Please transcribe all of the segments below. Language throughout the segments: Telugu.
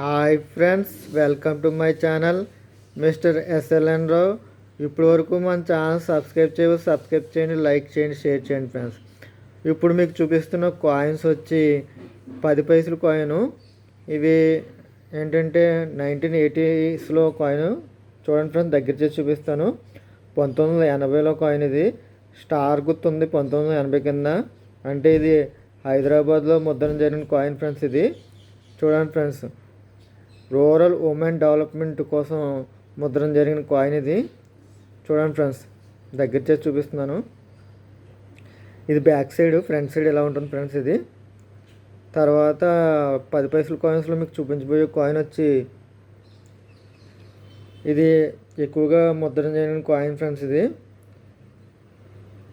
Hi friends welcome to my channel mister SLN Rao ఇప్పటి వరకు మన ఛానల్ సబ్స్క్రైబ్ చేయవు సబ్స్క్రైబ్ చేయండి లైక్ చేయండి షేర్ చేయండి ఫ్రెండ్స్. ఇప్పుడు మీకు చూపిస్తున్న కాయిన్స్ వచ్చి పది పైసలు కాయిన్. ఇవి ఏంటంటే నైన్టీన్ ఎయిటీస్లో కాయిన్. చూడండి ఫ్రెండ్స్ దగ్గర చేసి చూపిస్తాను. పంతొమ్మిది వందల ఎనభైలో కాయిన్ ఇది. స్టార్ గుర్తుంది పంతొమ్మిది వందల ఎనభై కింద. అంటే ఇది హైదరాబాద్లో ముద్రణ జరిగిన కాయిన్ ఫ్రెండ్స్ ఇది. చూడండి ఫ్రెండ్స్ రూరల్ ఉమెన్ డెవలప్మెంట్ కోసం ముద్రణ జరిగిన కాయిన్ ఇది. చూడండి ఫ్రెండ్స్ దగ్గర చేసి చూపిస్తున్నాను. ఇది బ్యాక్ సైడ్ ఫ్రంట్ సైడ్ ఎలా ఉంటుంది ఫ్రెండ్స్ ఇది. తర్వాత పది పైసల కాయిన్స్లో మీకు చూపించబోయే కాయిన్ వచ్చి ఇది ఎక్కువగా ముద్రణ జరిగిన కాయిన్ ఫ్రెండ్స్ ఇది.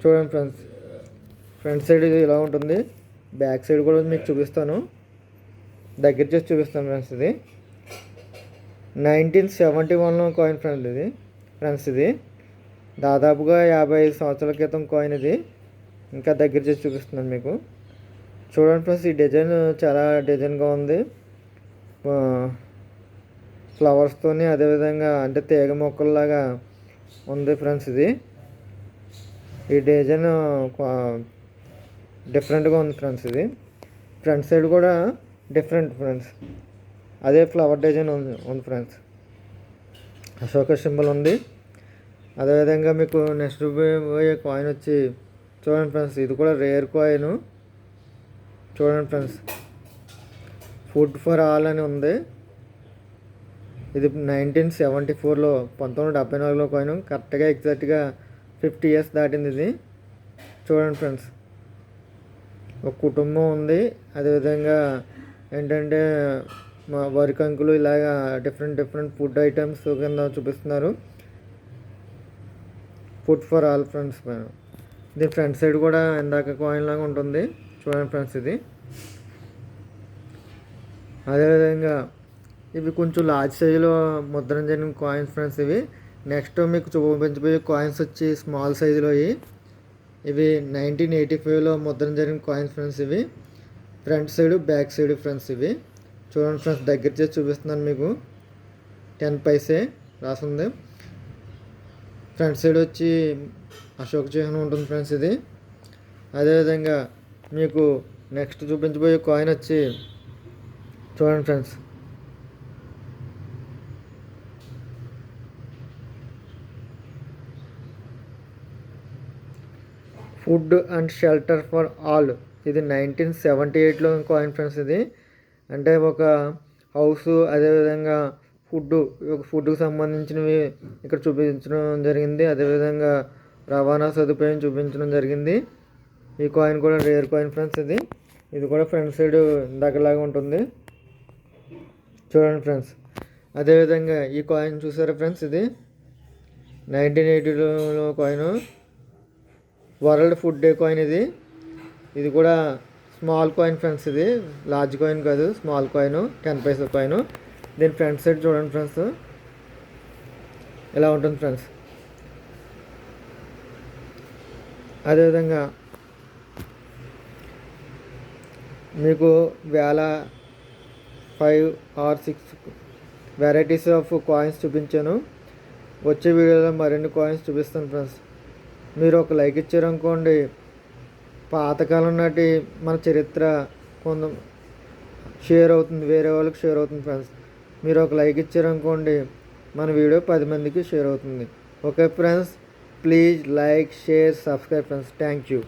చూడండి ఫ్రెండ్స్ ఫ్రంట్ సైడ్ ఇది ఇలా ఉంటుంది. బ్యాక్ సైడ్ కూడా మీకు చూపిస్తాను. దగ్గర చేసి చూపిస్తాను ఫ్రెండ్స్ ఇది. నైన్టీన్ సెవెంటీ వన్లో కాయిన్ ఫ్రెండ్ ఇది ఫ్రెండ్స్ ఇది. దాదాపుగా యాభై ఐదు సంవత్సరాల క్రితం కాయిన్ ఇది. ఇంకా దగ్గర చేసి చూపిస్తున్నాను మీకు. చూడండి ఫ్రెండ్స్ ఈ డిజైన్ చాలా డిజైన్గా ఉంది. ఫ్లవర్స్తోని అదేవిధంగా అంటే తీగ మొక్కల్లాగా ఉంది ఫ్రెండ్స్ ఇది. ఈ డిజైన్ డిఫరెంట్గా ఉంది ఫ్రెండ్స్ ఇది. ఫ్రంట్ సైడ్ కూడా డిఫరెంట్ ఫ్రెండ్స్ అదే ఫ్లవర్ డిజైన్ ఉంది ఉంది ఫ్రెండ్స్ అశోక సింబల్ ఉంది. అదేవిధంగా మీకు నెక్స్ట్ పోయే కాయిన్ వచ్చి చూడండి ఫ్రెండ్స్ ఇది కూడా రేర్ కాయిన్ చూడండి ఫ్రెండ్స్ ఫుడ్ ఫర్ ఆల్ అని ఉంది. ఇది నైన్టీన్ సెవెంటీ ఫోర్లో పంతొమ్మిది డెబ్బై నాలుగులో కాయిన్ కరెక్ట్గా ఎగ్జాక్ట్గా ఫిఫ్టీ ఇయర్స్ దాటింది ఇది. చూడండి ఫ్రెండ్స్ ఒక కుటుంబం ఉంది. అదేవిధంగా ఏంటంటే మా వరి కంకులు ఇలాగా డిఫరెంట్ డిఫరెంట్ ఫుడ్ ఐటమ్స్ కింద చూపిస్తున్నారు. ఫుడ్ ఫర్ ఆల్ ఫ్రెండ్స్ ఇది ఫ్రంట్ సైడ్ కూడా ఇందాక కాయిన్ లాగా ఉంటుంది. చూడండి ఫ్రెండ్స్ ఇది. అదేవిధంగా ఇవి కొంచెం లార్జ్ సైజులో ముద్రణ జరిగిన కాయిన్స్ ఫ్రెండ్స్ ఇవి. నెక్స్ట్ మీకు చూపించబోయే కాయిన్స్ వచ్చి స్మాల్ సైజులో ఇవి. నైన్టీన్ ఎయిటీ ఫైవ్లో ముద్రణ జరిగిన కాయిన్స్ ఫ్రెండ్స్ ఇవి. Front side back side friends ఇవి. చూడండి ఫ్రెండ్స్ దగ్గర చేసి చూపిస్తున్నాను మీకు. టెన్ పైసే రాసింది. ఫ్రంట్ సైడ్ వచ్చి అశోక్ చిహ్నం ఉంటుంది ఫ్రెండ్స్ ఇది. అదేవిధంగా మీకు నెక్స్ట్ చూపించబోయే కాయిన్ వచ్చి చూడండి friends. Food and shelter for all. ఇది నైన్టీన్ సెవెంటీ ఎయిట్లో కాయిన్ ఫ్రెండ్స్ ఇది. అంటే ఒక హౌస్ అదేవిధంగా ఫుడ్ ఒక ఫుడ్కి సంబంధించినవి ఇక్కడ చూపించడం జరిగింది. అదేవిధంగా రవాణా సదుపాయం చూపించడం జరిగింది. ఈ కాయిన్ కూడా రేర్ కాయిన్ ఫ్రెండ్స్ ఇది. ఇది కూడా ఫ్రంట్ సైడ్ దగ్గరలాగా ఉంటుంది. చూడండి ఫ్రెండ్స్. అదేవిధంగా ఈ కాయిన్ చూసారా ఫ్రెండ్స్ ఇది? Nineteen ఎయిటీలో coin. World food day coin ఇది. ఇది కూడా స్మాల్ కాయిన్ ఫ్రెండ్స్ ఇది. లార్జ్ కాయిన్ కాదు small coin ten paisa coin. దీని ఫ్రంట్ సైడ్ చూడండి ఫ్రెండ్స్. ఇలా ఉంటుంది ఫ్రెండ్స్? అదేవిధంగా మీకు వేల five or six varieties of coins చూపించాను. వచ్చే వీడియోలో మరిన్ని కాయిన్స్ చూపిస్తాను ఫ్రెండ్స్. మీరు ఒక లైక్ ఇచ్చారనుకోండి పాతకాలం నాటి మన చరిత్ర కొంత షేర్ అవుతుంది వేరే వాళ్ళకి షేర్ అవుతుంది ఫ్రెండ్స్. మీరు ఒక లైక్ ఇచ్చారనుకోండి మన వీడియో పది మందికి షేర్ అవుతుంది. Okay friends please like share subscribe friends thank you